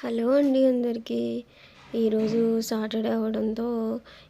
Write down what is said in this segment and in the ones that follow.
Hello అండి అందరికీ. ఈరోజు సాటర్డే అవ్వడంతో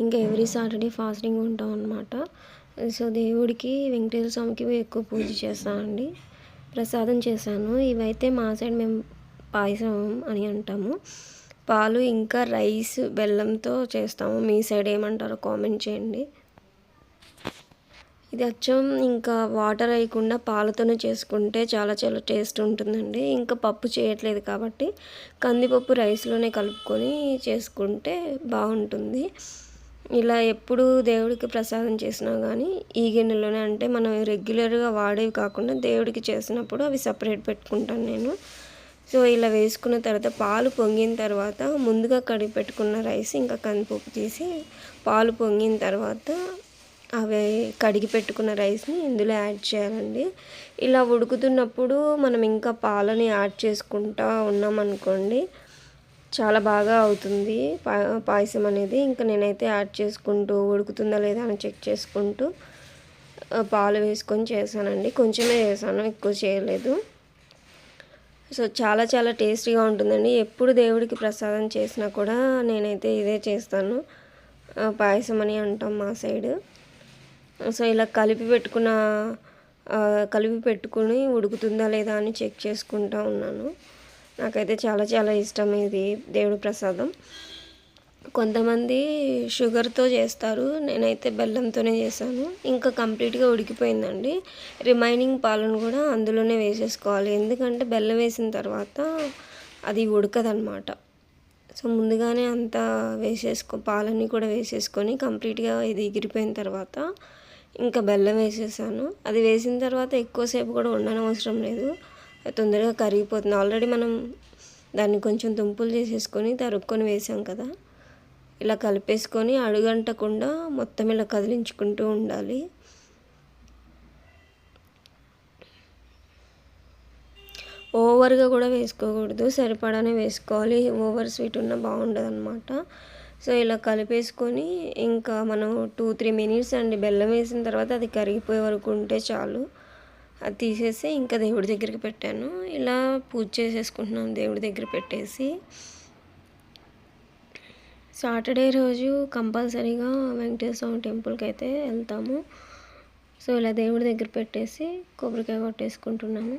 ఇంకా ఎవ్రీ సాటర్డే ఫాస్టింగ్ ఉంటాం అనమాట సో దేవుడికి వెంకటేశ్వర స్వామికి ఎక్కువ పూజ చేస్తామండి ప్రసాదం చేశాను. ఇవైతే మా సైడ్ మేము పాయసం అని అంటాము. పాలు ఇంకా రైస్ బెల్లంతో చేస్తాము. మీ సైడ్ ఏమంటారో కామెంట్ చేయండి. ఇది అచ్చం ఇంకా వాటర్ వేయకుండా పాలతోనే చేసుకుంటే చాలా చాలా టేస్ట్ ఉంటుందండి. ఇంకా పప్పు చేయట్లేదు కాబట్టి కందిపప్పు రైస్లోనే కలుపుకొని చేసుకుంటే బాగుంటుంది. ఇలా ఎప్పుడు దేవుడికి ప్రసాదం చేసినా కానీ ఈ గిన్నెలోనే అంటే మనం రెగ్యులర్గా వాడేవి కాకుండా దేవుడికి చేసినప్పుడు అవి సపరేట్ పెట్టుకుంటాను నేను. సో ఇలా వేసుకున్న తర్వాత పాలు పొంగిన తర్వాత ముందుగా కడిగి పెట్టుకున్న రైస్ ఇంకా కందిపప్పు తీసి పాలు పొంగిన తర్వాత అవి కడిగి పెట్టుకున్న రైస్ని ఇందులో యాడ్ చేయాలండి. ఇలా ఉడుకుతున్నప్పుడు మనం ఇంకా పాలని యాడ్ చేసుకుంటా ఉన్నామనుకోండి చాలా బాగా అవుతుంది. పా పాయసం అనేది ఇంకా నేనైతే యాడ్ చేసుకుంటూ ఉడుకుతుందా లేదా అని చెక్ చేసుకుంటూ పాలు వేసుకొని చేశానండి. కొంచెమే చేశాను ఎక్కువ చేయలేదు. సో చాలా చాలా టేస్టీగా ఉంటుందండి. ఎప్పుడు దేవుడికి ప్రసాదం చేసినా కూడా నేనైతే ఇదే చేస్తాను. పాయసం అని అంటాం మా సైడ్. సో ఇలా కలిపి పెట్టుకున్న కలిపి పెట్టుకుని ఉడుకుతుందా లేదా అని చెక్ చేసుకుంటూ ఉన్నాను. నాకైతే చాలా చాలా ఇష్టం ఇది దేవుడి ప్రసాదం. కొంతమంది షుగర్తో చేస్తారు నేనైతే బెల్లంతోనే చేశాను. ఇంకా కంప్లీట్గా ఉడికిపోయిందండి. రిమైనింగ్ పాలను కూడా అందులోనే వేసేసుకోవాలి. ఎందుకంటే బెల్లం వేసిన తర్వాత అది ఉడకదనమాట సో ముందుగానే అంతా వేసేసుకో పాలన్నీ కూడా వేసేసుకొని కంప్లీట్గా ఇది ఎగిరిపోయిన తర్వాత ఇంకా బెల్లం వేసేసాను. అది వేసిన తర్వాత ఎక్కువసేపు కూడా ఉండనవసరం లేదు. తొందరగా కరిగిపోతుంది. ఆల్రెడీ మనం దాన్ని కొంచెం తుంపులు చేసేసుకొని తరుక్కొని వేసాం కదా. ఇలా కలిపేసుకొని అడుగంటకుండా మొత్తం ఇలా కదిలించుకుంటూ ఉండాలి. ఓవర్గా కూడా వేసుకోకూడదు. సరిపడానే వేసుకోవాలి. ఓవర్ స్వీట్ ఉన్న బాగుండదు అనమాట సో ఇలా కలిపేసుకొని ఇంకా మనం టూ త్రీ మినిట్స్ అండి బెల్లం వేసిన తర్వాత అది కరిగిపోయే వరకు ఉంటే చాలు. అది తీసేసి ఇంకా దేవుడి దగ్గరికి పెట్టాను. ఇలా పూజ చేసేసుకుంటున్నాను దేవుడి దగ్గర పెట్టేసి. సాటర్డే రోజు కంపల్సరీగా వెంకటేశ్వర స్వామి టెంపుల్కి అయితే వెళ్తాము. సో ఇలా దేవుడి దగ్గర పెట్టేసి కొబ్బరికాయ కొట్టేసుకుంటున్నాను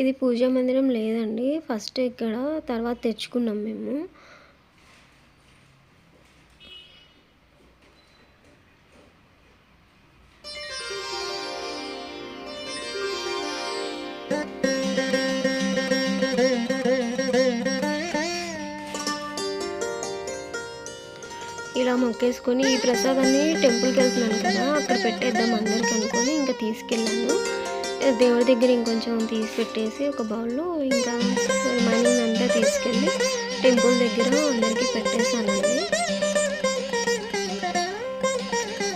ఇది పూజా మందిరం లేదండి. ఫస్ట్ ఇక్కడ తర్వాత తెచ్చుకున్నాం మేము. ఇలా మొక్కేసుకొని ఈ ప్రసాదాన్ని టెంపుల్కి వెళ్తున్నాను కదా అక్కడ పెట్టేద్దాం అందరికి అనుకొని ఇంకా తీసుకెళ్ళాను. దేవుడి దగ్గర ఇంకొంచెం తీసి పెట్టేసి ఒక బౌల్లో ఇంకా రిమైనింగ్ అంతా తీసుకెళ్ళి టెంపుల్ దగ్గర అందరికీ పెట్టేశానండి.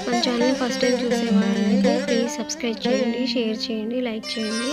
మన ఛానల్ ఫస్ట్ టైం చూసేవాళ్ళైతే ప్లీజ్ సబ్స్క్రైబ్ చేయండి షేర్ చేయండి లైక్ చేయండి.